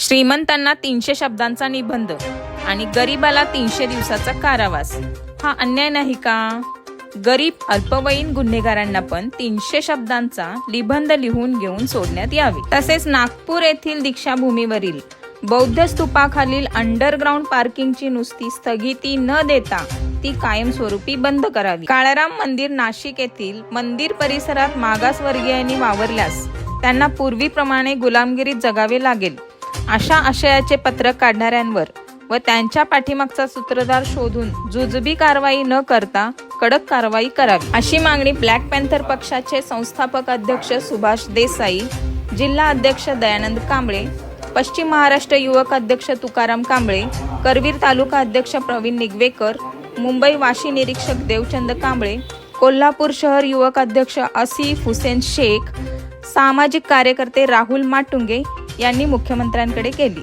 श्रीमंतांना तीनशे शब्दांचा निबंध आणि गरीबाला तीनशे दिवसाचा कारावास. हा अन्याय नाही का? गरीब अल्पवयीन गुन्हेगारांना पण तीनशे शब्दांचा निबंध लिहून घेऊन सोडण्यात यावे. तसेच नागपूर येथील दीक्षाभूमीवरील बौद्ध स्तूपाखालील अंडरग्राऊंड पार्किंगची नुसती स्थगिती न देता ती कायमस्वरूपी बंद करावी. काळाराम मंदिर नाशिक येथील मंदिर परिसरात मागासवर्गीयांनी वावरल्यास त्यांना पूर्वीप्रमाणे गुलामगिरीत जगावे लागेल. अशा आशयाचे पत्रक काढणाऱ्यांवर व त्यांच्या पाठीमागचा सूत्रधार शोधून जुजबी कारवाई न करता कडक कारवाई करावी. अशी मागणी ब्लॅक पॅन्थर पक्षाचे संस्थापक अध्यक्ष सुभाष देसाई जिल्हा अध्यक्ष दयानंद कांबळे पश्चिम महाराष्ट्र युवक अध्यक्ष तुकाराम कांबळे करवीर तालुका अध्यक्ष प्रवीण निगवेकर मुंबई वाशी निरीक्षक देवचंद कांबळे कोल्हापूर शहर युवक अध्यक्ष असिफ हुसेन शेख सामाजिक कार्यकर्ते राहुल माटुंगे यांनी मुख्यमंत्र्यांकडे केली.